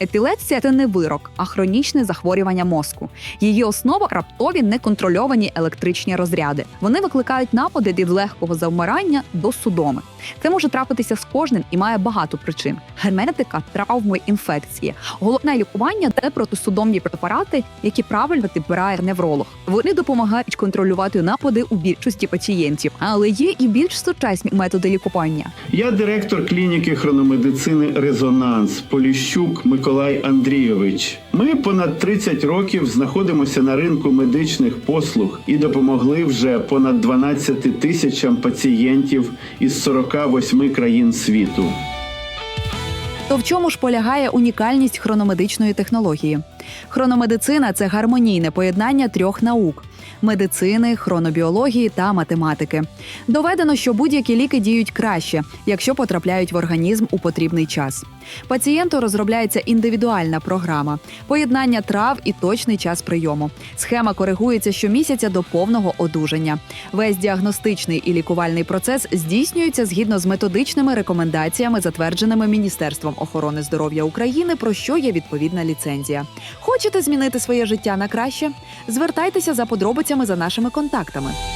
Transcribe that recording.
Епілепсія це не вирок, а хронічне захворювання мозку. Її основа раптові неконтрольовані електричні розряди. Вони викликають напади від легкого завмирання до судоми. Це може трапитися з кожним і має багато причин: герменетика, травми, інфекції. Головне лікування це протисудомні препарати, які правильно підбирає невролог. Вони допомагають контролювати напади у більшості пацієнтів, але є і більш сучасні методи лікування. Я директор клініки хрономедицини Резонанс Поліщук Миколай Андрійович. Ми понад 30 років знаходимося на ринку медичних послуг і допомогли вже понад 12 тисячам пацієнтів із 48 країн світу. То в чому ж полягає унікальність хрономедичної технології? Хрономедицина це гармонійне поєднання трьох наук: медицини, хронобіології та математики. Доведено, що будь-які ліки діють краще, якщо потрапляють в організм у потрібний час. Пацієнту розробляється індивідуальна програма, поєднання трав і точний час прийому. Схема коригується щомісяця до повного одужання. Весь діагностичний і лікувальний процес здійснюється згідно з методичними рекомендаціями, затвердженими Міністерством охорони здоров'я України, про що є відповідна ліцензія. Хочете змінити своє життя на краще? Звертайтеся за подробицями за нашими контактами.